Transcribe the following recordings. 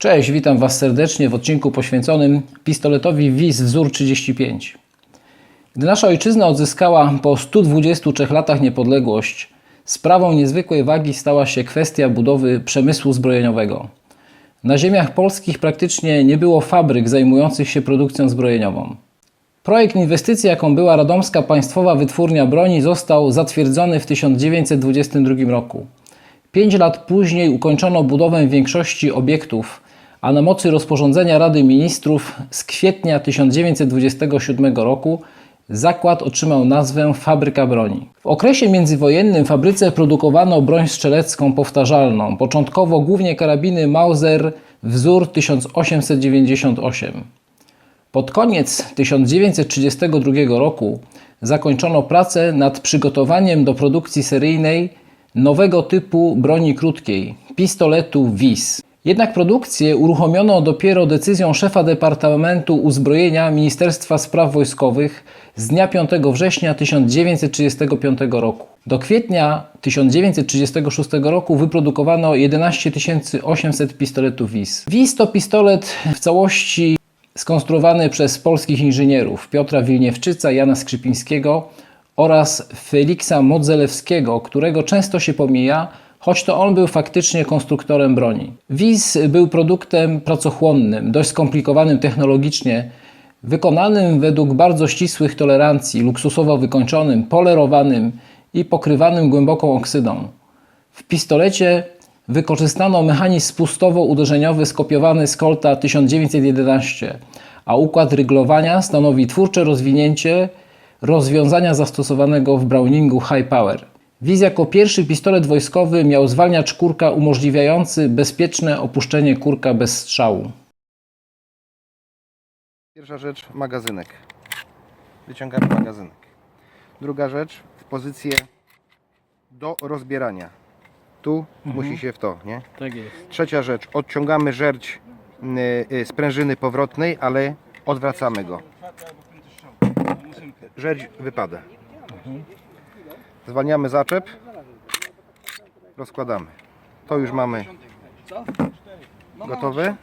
Cześć, witam Was serdecznie w odcinku poświęconym pistoletowi WIS wzór 35. Gdy nasza ojczyzna odzyskała po 123 latach niepodległość, sprawą niezwykłej wagi stała się kwestia budowy przemysłu zbrojeniowego. Na ziemiach polskich praktycznie nie było fabryk zajmujących się produkcją zbrojeniową. Projekt inwestycji, jaką była Radomska Państwowa Wytwórnia Broni, został zatwierdzony w 1922 roku. Pięć lat później ukończono budowę większości obiektów, a na mocy rozporządzenia Rady Ministrów z kwietnia 1927 roku zakład otrzymał nazwę Fabryka Broni. W okresie międzywojennym w fabryce produkowano broń strzelecką powtarzalną, początkowo głównie karabiny Mauser wzór 1898. Pod koniec 1932 roku zakończono pracę nad przygotowaniem do produkcji seryjnej nowego typu broni krótkiej pistoletu WIS. Jednak produkcję uruchomiono dopiero decyzją szefa Departamentu Uzbrojenia Ministerstwa Spraw Wojskowych z dnia 5 września 1935 roku. Do kwietnia 1936 roku wyprodukowano 11 800 pistoletów WIS. WIS to pistolet w całości skonstruowany przez polskich inżynierów Piotra Wilniewczyca, Jana Skrzypińskiego oraz Feliksa Modzelewskiego, którego często się pomija, choć to on był faktycznie konstruktorem broni. WIS był produktem pracochłonnym, dość skomplikowanym technologicznie, wykonanym według bardzo ścisłych tolerancji, luksusowo wykończonym, polerowanym i pokrywanym głęboką oksydą. W pistolecie wykorzystano mechanizm spustowo-uderzeniowy skopiowany z Colta 1911, a układ ryglowania stanowi twórcze rozwinięcie rozwiązania zastosowanego w Browningu High Power. Wiz jako pierwszy pistolet wojskowy miał zwalniacz kurka umożliwiający bezpieczne opuszczenie kurka bez strzału. Pierwsza rzecz, magazynek. Wyciągamy magazynek. Druga rzecz, w pozycję do rozbierania. Tu musi się w to, nie? Tak jest. Trzecia rzecz, odciągamy żerć y, y, sprężyny powrotnej, ale odwracamy go. Żerć wypada. Zwalniamy zaczep. Rozkładamy. To już mamy gotowe.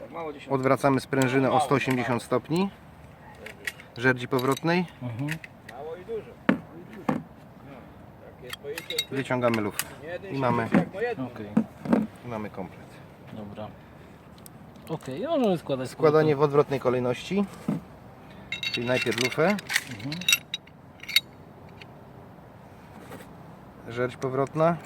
Odwracamy sprężynę o 180 stopni. Żerdzi powrotnej. Wyciągamy lufę. I mamy, Okej, i mamy komplet. dobra. Okay, możemy składać. Składanie w odwrotnej kolejności. Czyli najpierw lufę. Żerdź powrotna.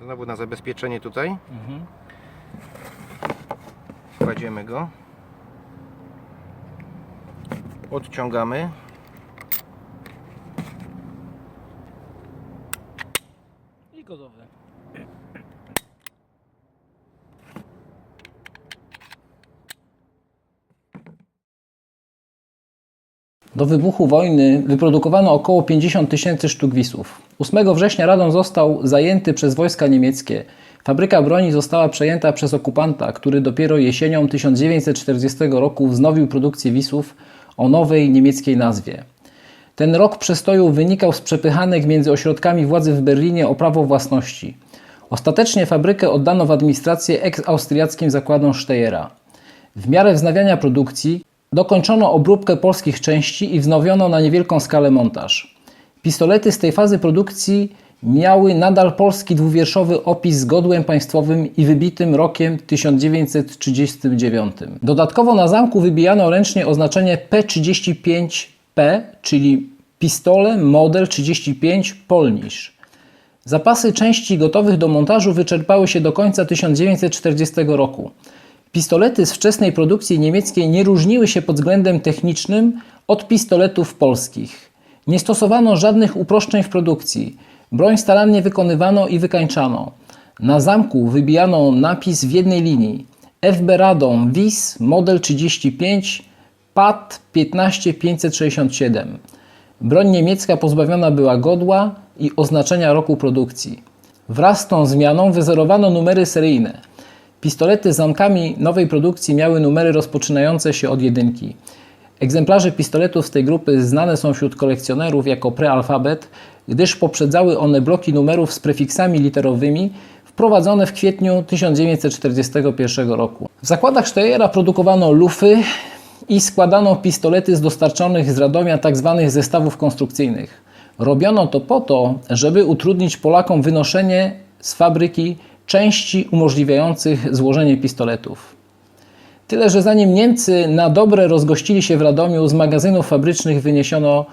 Znowu na zabezpieczenie tutaj. Mhm. Kładziemy go. Odciągamy. Gotowe. Do wybuchu wojny wyprodukowano około 50 tysięcy sztuk wisów. 8 września Radom został zajęty przez wojska niemieckie. Fabryka broni została przejęta przez okupanta, który dopiero jesienią 1940 roku wznowił produkcję wisów o nowej niemieckiej nazwie. Ten rok przestoju wynikał z przepychanek między ośrodkami władzy w Berlinie o prawo własności. Ostatecznie fabrykę oddano w administrację eks-austriackim zakładom Steyera. W miarę wznawiania produkcji dokończono obróbkę polskich części i wznowiono na niewielką skalę montaż. Pistolety z tej fazy produkcji miały nadal polski dwuwierszowy opis z godłem państwowym i wybitym rokiem 1939. Dodatkowo na zamku wybijano ręcznie oznaczenie P35P, czyli pistole model 35 Polnisz. Zapasy części gotowych do montażu wyczerpały się do końca 1940 roku. Pistolety z wczesnej produkcji niemieckiej nie różniły się pod względem technicznym od pistoletów polskich. Nie stosowano żadnych uproszczeń w produkcji. Broń starannie wykonywano i wykańczano. Na zamku wybijano napis w jednej linii. FB Radom WIS model 35 PAT 15567. Broń niemiecka pozbawiona była godła i oznaczenia roku produkcji. Wraz z tą zmianą wyzerowano numery seryjne. Pistolety z zamkami nowej produkcji miały numery rozpoczynające się od jedynki. Egzemplarze pistoletów z tej grupy znane są wśród kolekcjonerów jako prealfabet, gdyż poprzedzały one bloki numerów z prefiksami literowymi wprowadzone w kwietniu 1941 roku. W zakładach Steyera produkowano lufy i składano pistolety z dostarczonych z Radomia tzw. zestawów konstrukcyjnych. Robiono to po to, żeby utrudnić Polakom wynoszenie z fabryki części umożliwiających złożenie pistoletów. Tyle, że zanim Niemcy na dobre rozgościli się w Radomiu, z magazynów fabrycznych wyniesiono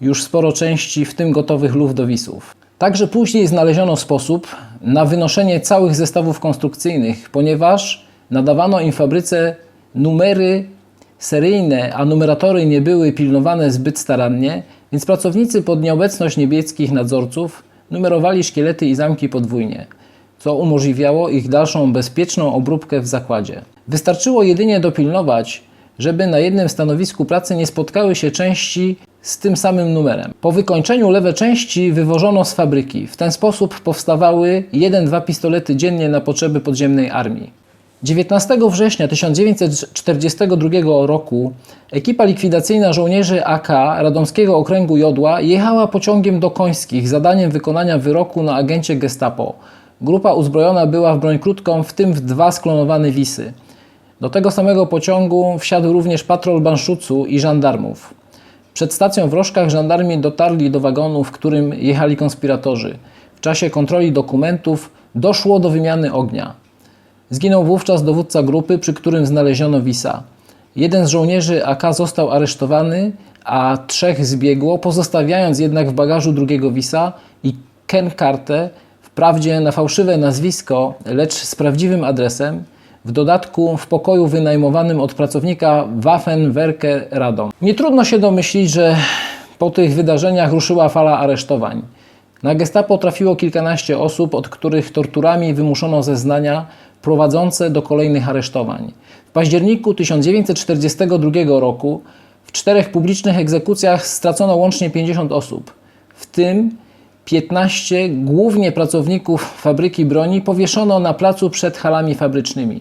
już sporo części, w tym gotowych luf do wisów. Także później znaleziono sposób na wynoszenie całych zestawów konstrukcyjnych, ponieważ nadawano im fabryce numery seryjne, a numeratory nie były pilnowane zbyt starannie, więc pracownicy pod nieobecność niemieckich nadzorców numerowali szkielety i zamki podwójnie co umożliwiało ich dalszą bezpieczną obróbkę w zakładzie. Wystarczyło jedynie dopilnować, żeby na jednym stanowisku pracy nie spotkały się części z tym samym numerem. Po wykończeniu lewe części wywożono z fabryki. W ten sposób powstawały 1-2 pistolety dziennie na potrzeby podziemnej armii. 19 września 1942 roku ekipa likwidacyjna żołnierzy AK Radomskiego Okręgu Jodła jechała pociągiem do Końskich z zadaniem wykonania wyroku na agencie Gestapo. Grupa uzbrojona była w broń krótką, w tym w dwa sklonowane wisy. Do tego samego pociągu wsiadł również patrol Banszucu i żandarmów. Przed stacją w Rożkach żandarmi dotarli do wagonu, w którym jechali konspiratorzy. W czasie kontroli dokumentów doszło do wymiany ognia. Zginął wówczas dowódca grupy, przy którym znaleziono wisa. Jeden z żołnierzy AK został aresztowany, a trzech zbiegło, pozostawiając jednak w bagażu drugiego wisa i Ken kartę, wprawdzie na fałszywe nazwisko, lecz z prawdziwym adresem, w dodatku w pokoju wynajmowanym od pracownika Waffenwerke Radom. Nie trudno się domyślić, że po tych wydarzeniach ruszyła fala aresztowań. Na gestapo trafiło kilkanaście osób, od których torturami wymuszono zeznania prowadzące do kolejnych aresztowań. W październiku 1942 roku w czterech publicznych egzekucjach stracono łącznie 50 osób, w tym 15 głównie pracowników fabryki broni powieszono na placu przed halami fabrycznymi.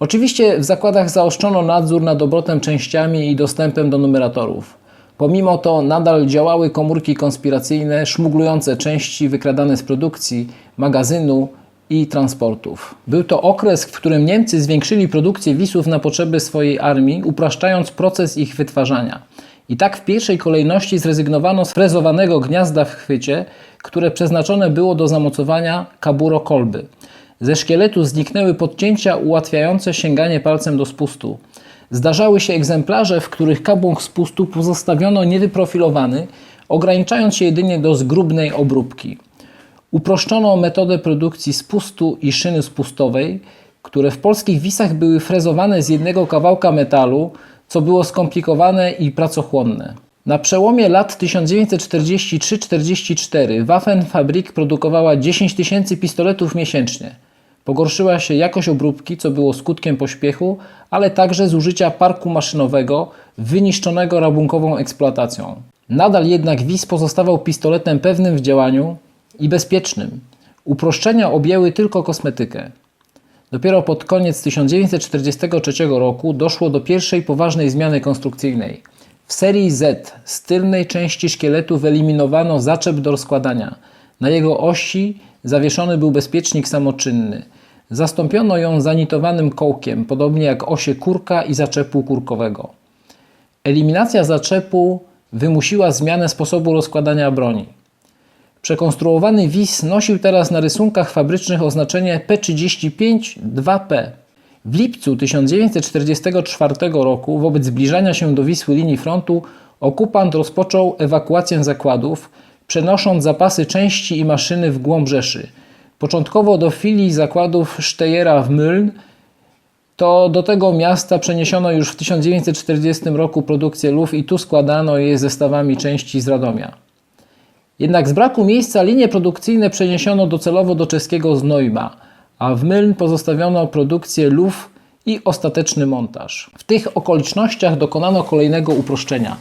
Oczywiście w zakładach zaostrzono nadzór nad obrotem częściami i dostępem do numeratorów. Pomimo to nadal działały komórki konspiracyjne szmuglujące części wykradane z produkcji, magazynu i transportów. Był to okres, w którym Niemcy zwiększyli produkcję wisów na potrzeby swojej armii, upraszczając proces ich wytwarzania. I tak w pierwszej kolejności zrezygnowano z frezowanego gniazda w chwycie, które przeznaczone było do zamocowania kaburo kolby. Ze szkieletu zniknęły podcięcia ułatwiające sięganie palcem do spustu. Zdarzały się egzemplarze, w których kabłąk spustu pozostawiono niewyprofilowany, ograniczając się jedynie do zgrubnej obróbki. Uproszczono metodę produkcji spustu i szyny spustowej, które w polskich wisach były frezowane z jednego kawałka metalu, co było skomplikowane i pracochłonne. Na przełomie lat 1943-44 Waffenfabrik produkowała 10 tysięcy pistoletów miesięcznie. Pogorszyła się jakość obróbki, co było skutkiem pośpiechu, ale także zużycia parku maszynowego wyniszczonego rabunkową eksploatacją. Nadal jednak WIS pozostawał pistoletem pewnym w działaniu i bezpiecznym. Uproszczenia objęły tylko kosmetykę. Dopiero pod koniec 1943 roku doszło do pierwszej poważnej zmiany konstrukcyjnej. W serii Z z tylnej części szkieletu wyeliminowano zaczep do rozkładania. Na jego osi zawieszony był bezpiecznik samoczynny. Zastąpiono ją zanitowanym kołkiem, podobnie jak osie kurka i zaczepu kurkowego. Eliminacja zaczepu wymusiła zmianę sposobu rozkładania broni. Przekonstruowany WIS nosił teraz na rysunkach fabrycznych oznaczenie P35-2P. W lipcu 1944 roku, wobec zbliżania się do Wisły linii frontu, okupant rozpoczął ewakuację zakładów, przenosząc zapasy części i maszyny w głąb Rzeszy. Początkowo do filii zakładów Steyera w Müln, to do tego miasta przeniesiono już w 1940 roku produkcję luf i tu składano je zestawami części z Radomia. Jednak z braku miejsca linie produkcyjne przeniesiono docelowo do czeskiego Znojma, a w Myln pozostawiono produkcję luf i ostateczny montaż. W tych okolicznościach dokonano kolejnego uproszczenia.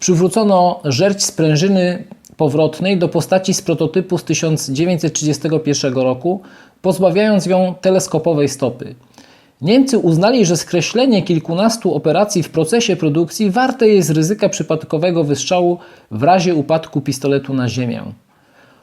Przywrócono żerć sprężyny powrotnej do postaci z prototypu z 1931 roku, pozbawiając ją teleskopowej stopy. Niemcy uznali, że skreślenie kilkunastu operacji w procesie produkcji warte jest ryzyka przypadkowego wystrzału w razie upadku pistoletu na ziemię.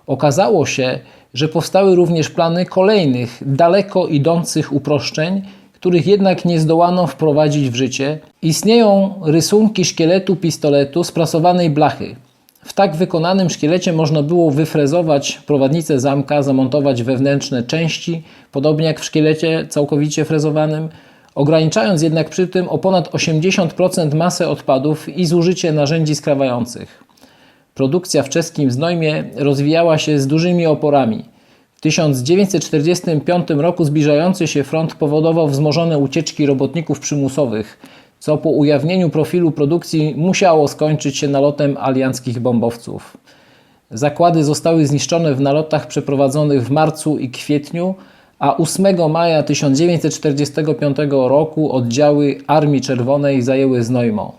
Okazało się, że powstały również plany kolejnych, daleko idących uproszczeń, których jednak nie zdołano wprowadzić w życie. Istnieją rysunki szkieletu pistoletu z prasowanej blachy. W tak wykonanym szkielecie można było wyfrezować prowadnicę zamka, zamontować wewnętrzne części, podobnie jak w szkielecie całkowicie frezowanym, ograniczając jednak przy tym o ponad 80% masę odpadów i zużycie narzędzi skrawających. Produkcja w czeskim Znojmie rozwijała się z dużymi oporami. W 1945 roku zbliżający się front powodował wzmożone ucieczki robotników przymusowych, co po ujawnieniu profilu produkcji musiało skończyć się nalotem alianckich bombowców. Zakłady zostały zniszczone w nalotach przeprowadzonych w marcu i kwietniu, a 8 maja 1945 roku oddziały Armii Czerwonej zajęły Znojmo.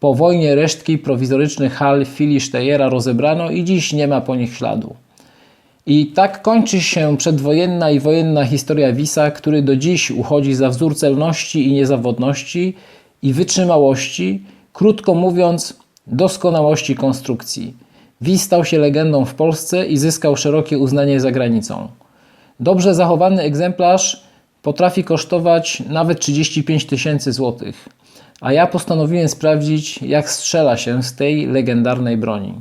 Po wojnie resztki prowizorycznych hal filii Steyera rozebrano i dziś nie ma po nich śladu. I tak kończy się przedwojenna i wojenna historia Wisa, który do dziś uchodzi za wzór celności i niezawodności i wytrzymałości, krótko mówiąc, doskonałości konstrukcji. Wis stał się legendą w Polsce i zyskał szerokie uznanie za granicą. Dobrze zachowany egzemplarz potrafi kosztować nawet 35 tysięcy złotych. A ja postanowiłem sprawdzić, jak strzela się z tej legendarnej broni.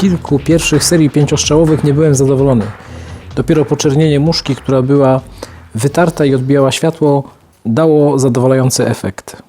Kilku pierwszych serii pięciostrzałowych nie byłem zadowolony. Dopiero poczernienie muszki, która była wytarta i odbijała światło, dało zadowalający efekt.